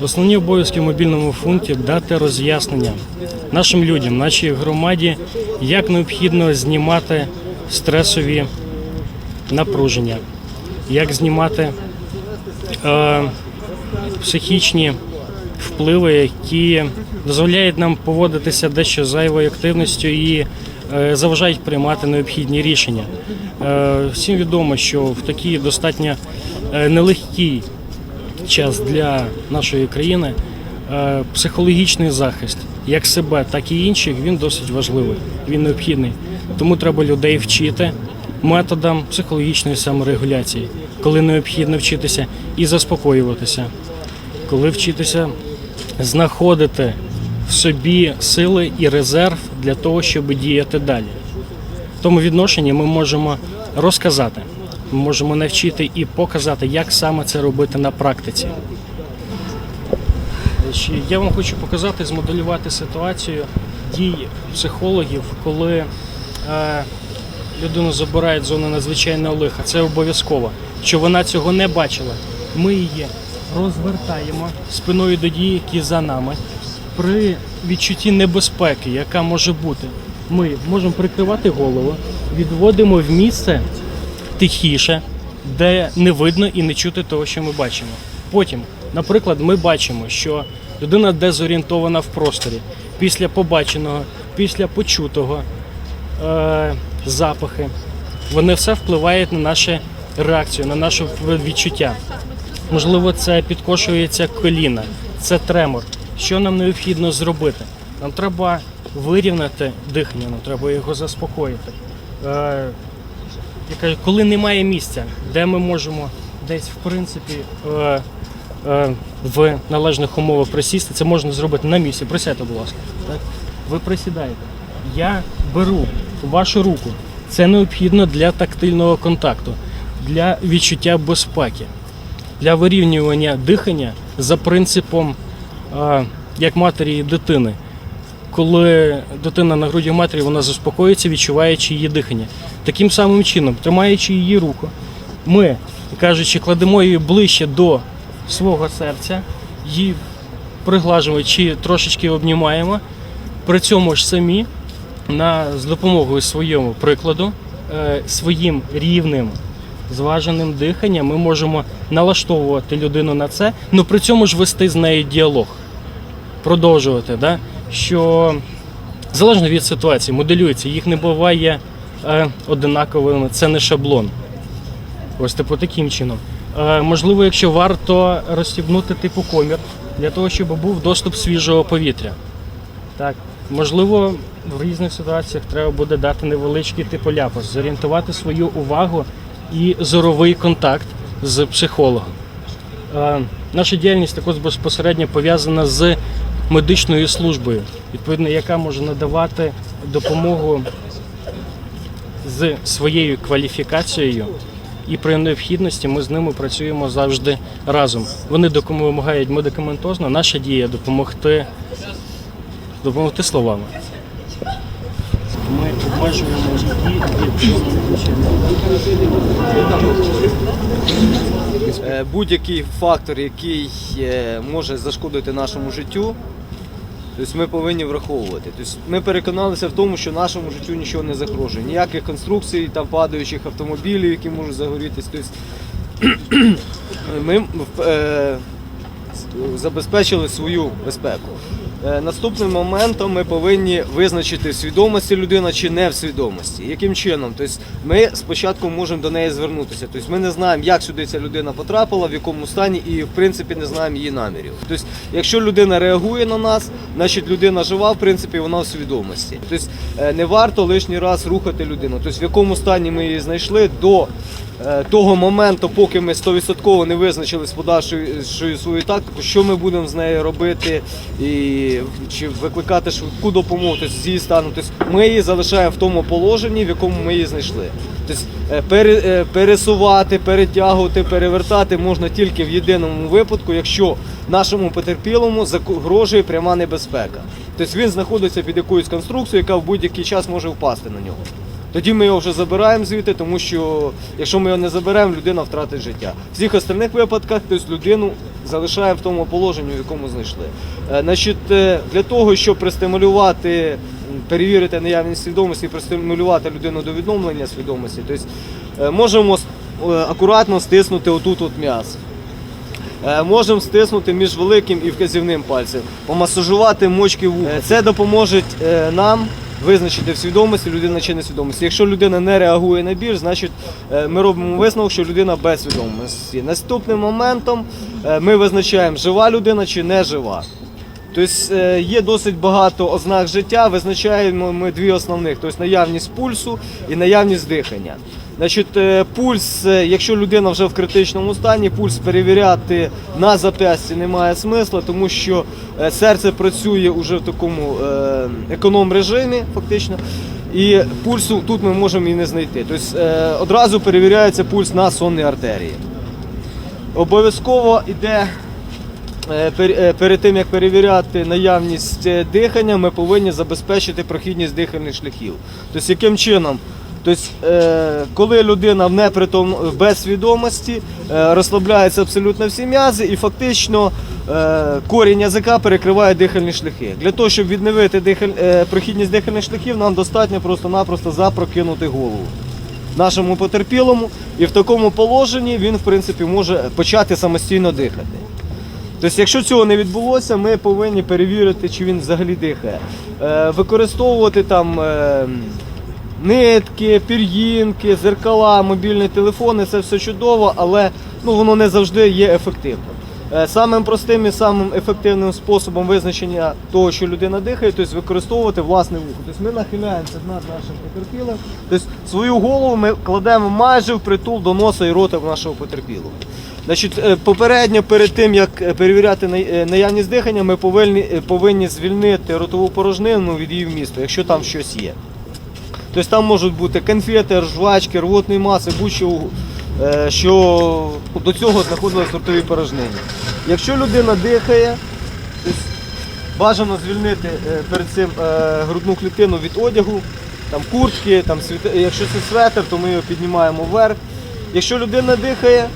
Основні обов'язки в мобільному функті дати роз'яснення нашим людям, нашій громаді, як необхідно знімати стресові напруження, як знімати е, психічні впливи, які дозволяють нам поводитися дещо зайвою активністю і е, заважають приймати необхідні рішення. Е, всім відомо, що в такий достатньо е, нелегкий час для нашої країни е, психологічний захист як себе, так і інших він досить важливий. Він необхідний. Тому треба людей вчити методам психологічної саморегуляції, коли необхідно вчитися і заспокоюватися, коли вчитися знаходити в собі сили і резерв для того, щоб діяти далі. В тому відношенні ми можемо розказати, ми можемо навчити і показати, як саме це робити на практиці. Я вам хочу показати, змоделювати ситуацію дій психологів, коли е, людину забирають з зони надзвичайного лиха. Це обов'язково. Що вона цього не бачила, ми її розвертаємо спиною до дій, які за нами. При відчутті небезпеки, яка може бути, ми можемо прикривати голову, відводимо в місце тихіше, де не видно і не чути того, що ми бачимо. Потім, наприклад, ми бачимо, що людина дезорієнтована в просторі після побаченого, після почутого е, запахи. Вони все впливають на нашу реакцію, на наше відчуття. Можливо, це підкошується коліна, це тремор. Що нам необхідно зробити? Нам треба вирівняти дихання, нам треба його заспокоїти. Я кажу, коли немає місця, де ми можемо десь, в принципі, е, е, в належних умовах присісти, це можна зробити на місці. Присядьте, будь ласка. Так? Ви присідаєте. Я беру вашу руку. Це необхідно для тактильного контакту, для відчуття безпеки, для вирівнювання дихання за принципом е, як матері і дитини. Коли дитина на груді матері, вона заспокоїться, відчуваючи її дихання. Таким самим чином, тримаючи її руку, ми, кажучи, кладемо її ближче до свого серця, її приглажуємо чи трошечки обнімаємо. При цьому ж самі на, з допомогою своєму прикладу, е, своїм рівним зваженим диханням ми можемо налаштовувати людину на це, але при цьому ж вести з нею діалог продовжувати, да? Що залежно від ситуації, моделюється, їх не буває е, одинаковими, це не шаблон. Ось типу таким чином. Е, можливо, якщо варто розстібнути типу комір для того, щоб був доступ свіжого повітря. Так. Можливо, в різних ситуаціях треба буде дати невеличкий типу ляпас, зорієнтувати свою увагу і зоровий контакт з психологом. Е, Наша діяльність також безпосередньо пов'язана з медичною службою, відповідно, яка може надавати допомогу з своєю кваліфікацією, і при необхідності ми з ними працюємо завжди разом. Вони допомагають медикаментозно, наша дія допомогти, допомогти словами. Ми обмежуємо будь-який фактор, який е, може зашкодити нашому життю, тобто ми повинні враховувати. Тобто ми переконалися в тому, що нашому життю нічого не загрожує. Ніяких конструкцій, там падаючих автомобілів, які можуть загорітись. Тобто ми е, забезпечили свою безпеку. Е, Наступним моментом ми повинні визначити свідомості людина чи не в свідомості. Яким чином? Тобто ми спочатку можемо до неї звернутися. Тобто ми не знаємо, як сюди ця людина потрапила, в якому стані, і в принципі не знаємо її намірів. Тобто, якщо людина реагує на нас, значить людина жива, в принципі, вона в свідомості. Тобто е, не варто лишній раз рухати людину. Тобто в якому стані ми її знайшли до того моменту, поки ми 100% не визначили з подальшою свою тактику, що ми будемо з нею робити, і чи викликати швидку допомогу тобто, з її стану. Тобто ми її залишаємо в тому положенні, в якому ми її знайшли. Тобто е, е, пересувати, перетягувати, перевертати можна тільки в єдиному випадку, якщо нашому потерпілому загрожує пряма небезпека. Тобто він знаходиться під якоюсь конструкцією, яка в будь-який час може впасти на нього. Тоді ми його вже забираємо звідти, тому що якщо ми його не заберемо, людина втратить життя. В всіх остальних випадках тобто, людину залишаємо в тому положенні, в якому знайшли. Е, Значить, е, для того, щоб пристимулювати, перевірити наявність свідомості, пристимулювати людину до відновлення свідомості, тобто, е, можемо акуратно стиснути отут от м'ясо. Можемо стиснути між великим і вказівним пальцем, помасажувати мочки вуха. Це допоможе нам визначити в свідомості людина чи несвідомості. Якщо людина не реагує на біль, значить е, ми робимо висновок, що людина без свідомості. Наступним моментом е, ми визначаємо, жива людина чи не жива. Тобто є досить багато ознак життя, визначаємо ми дві основних: тобто наявність пульсу і наявність дихання. Значить, е, пульс, е, якщо людина вже в критичному стані, пульс перевіряти на зап'ясті немає смисла, тому що е, серце працює вже в такому економ режимі, фактично. І пульсу тут ми можемо і не знайти. Тобто одразу перевіряється пульс на сонні артерії. Обов'язково йде пер- Перед тим як перевіряти наявність дихання, ми повинні забезпечити прохідність дихальних шляхів. Тобто, яким чином? Тобто, е, коли людина в непритом без свідомості, е, розслабляються абсолютно всі м'язи, і фактично е, корінь язика перекриває дихальні шляхи. Для того, щоб відновити прохідність дихальних шляхів, нам достатньо просто-напросто запрокинути голову нашому потерпілому, і в такому положенні він, в принципі, може почати самостійно дихати. Тобто, якщо цього не відбулося, ми повинні перевірити, чи він взагалі дихає. Використовувати там е, нитки, пір'їнки, зеркала, мобільні телефони це все чудово, але ну, воно не завжди є ефективним. Е, Самим простим і самим ефективним способом визначення того, що людина дихає, тобто використовувати власне вухо. Тобто ми нахиляємося над нашим потерпілим, тобто свою голову ми кладемо майже в притул до носа і рота нашого потерпілого. Значить, е, попередньо перед тим як е, перевіряти наявність дихання, ми повинні, повинні звільнити ротову порожнину від її вмісту, якщо там щось є. Тобто там можуть бути конфети, жвачки, рвотні маси, будь-що, е, що до цього знаходилось в ротовій порожнині. Якщо людина дихає, бажано звільнити е, перед цим е, грудну клітину від одягу, там куртки, там якщо це светр, то ми його піднімаємо вверх. Якщо людина дихає,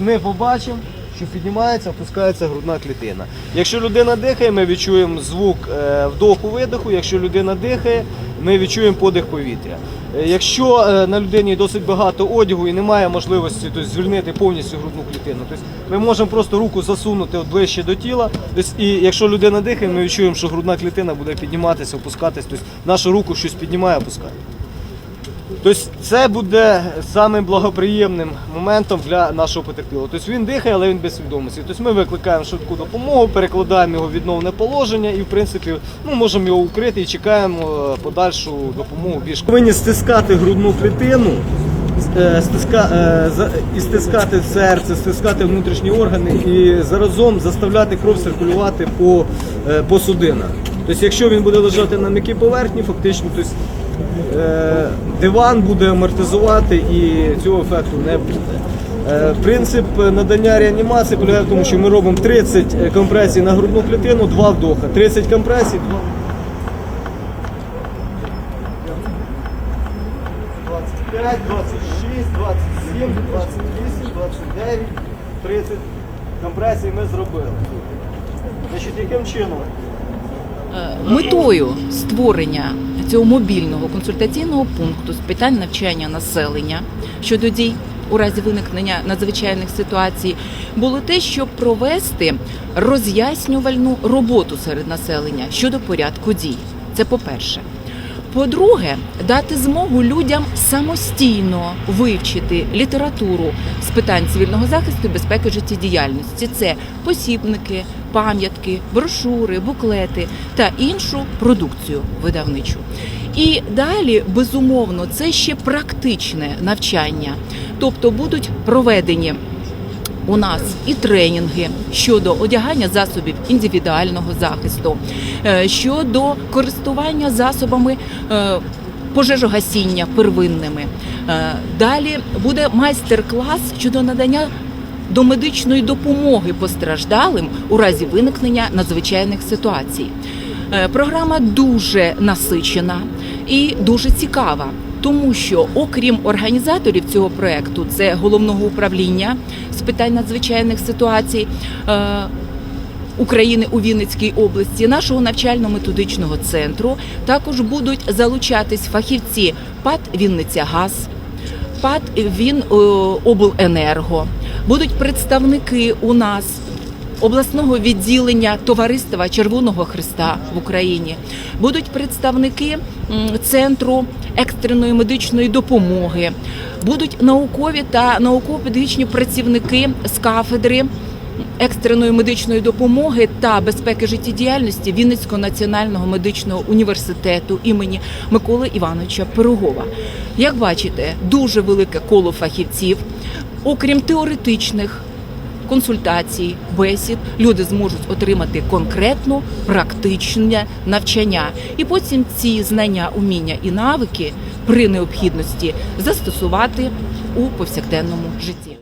ми побачимо, що піднімається, опускається грудна клітина. Якщо людина дихає, ми відчуємо звук е, вдоху-видоху. Якщо людина дихає, ми відчуємо подих повітря. Е, Якщо е, на людині досить багато одягу і немає можливості тобто, звільнити повністю грудну клітину, тобто ми можемо просто руку засунути ближче до тіла. Тобто, і якщо людина дихає, ми відчуємо, що грудна клітина буде підніматися, опускатись. Тобто нашу руку щось піднімає, опускає. Тобто це буде самим благоприємним моментом для нашого потерпілого. Тобто він дихає, але він без свідомості. Тобто ми викликаємо швидку допомогу, перекладаємо його в відновне положення і, в принципі, ну, можемо його укрити і чекаємо е, подальшу допомогу більш. Повинні стискати грудну клітину, е, стиска, е, і стискати серце, стискати внутрішні органи і заразом заставляти кров циркулювати по, по судинах. Тобто, якщо він буде лежати на м'якій поверхні, фактично, тобто, диван буде амортизувати і цього ефекту не буде. Е, Принцип надання реанімації полягає в тому, що ми робимо 30 компресій на грудну клітину, 2 вдоха. 30 компресій, 2 25, 26, 27, 28, 29, 30 компресій ми зробили. Значить, яким чином? Е, Метою створення цього мобільного консультаційного пункту з питань навчання населення щодо дій у разі виникнення надзвичайних ситуацій було те, щоб провести роз'яснювальну роботу серед населення щодо порядку дій. Це по-перше. По-друге, дати змогу людям самостійно вивчити літературу з питань цивільного захисту і безпеки життєдіяльності. Це посібники, пам'ятки, брошури, буклети та іншу продукцію видавничу. І далі, безумовно, це ще практичне навчання, тобто будуть проведені у нас і тренінги щодо одягання засобів індивідуального захисту, е, щодо користування засобами е, пожежогасіння первинними. Е, Далі буде майстер-клас щодо надання домедичної допомоги постраждалим у разі виникнення надзвичайних ситуацій. Е, Програма дуже насичена і дуже цікава. Тому що, окрім організаторів цього проекту, це головного управління з питань надзвичайних ситуацій. е, України у Вінницькій області, нашого навчально-методичного центру також будуть залучатись фахівці ПАД Вінниця Газ, ПАД Він е, Обленерго. Будуть представники у нас обласного відділення Товариства Червоного Христа в Україні. Будуть представники центру екстреної медичної допомоги. Будуть наукові та науково-педагогічні працівники з кафедри екстреної медичної допомоги та безпеки життєдіяльності Вінницького національного медичного університету імені Миколи Івановича Пирогова. Як бачите, дуже велике коло фахівців, окрім теоретичних консультацій, бесід, люди зможуть отримати конкретну практичне навчання, і потім ці знання, уміння і навики при необхідності застосувати у повсякденному житті.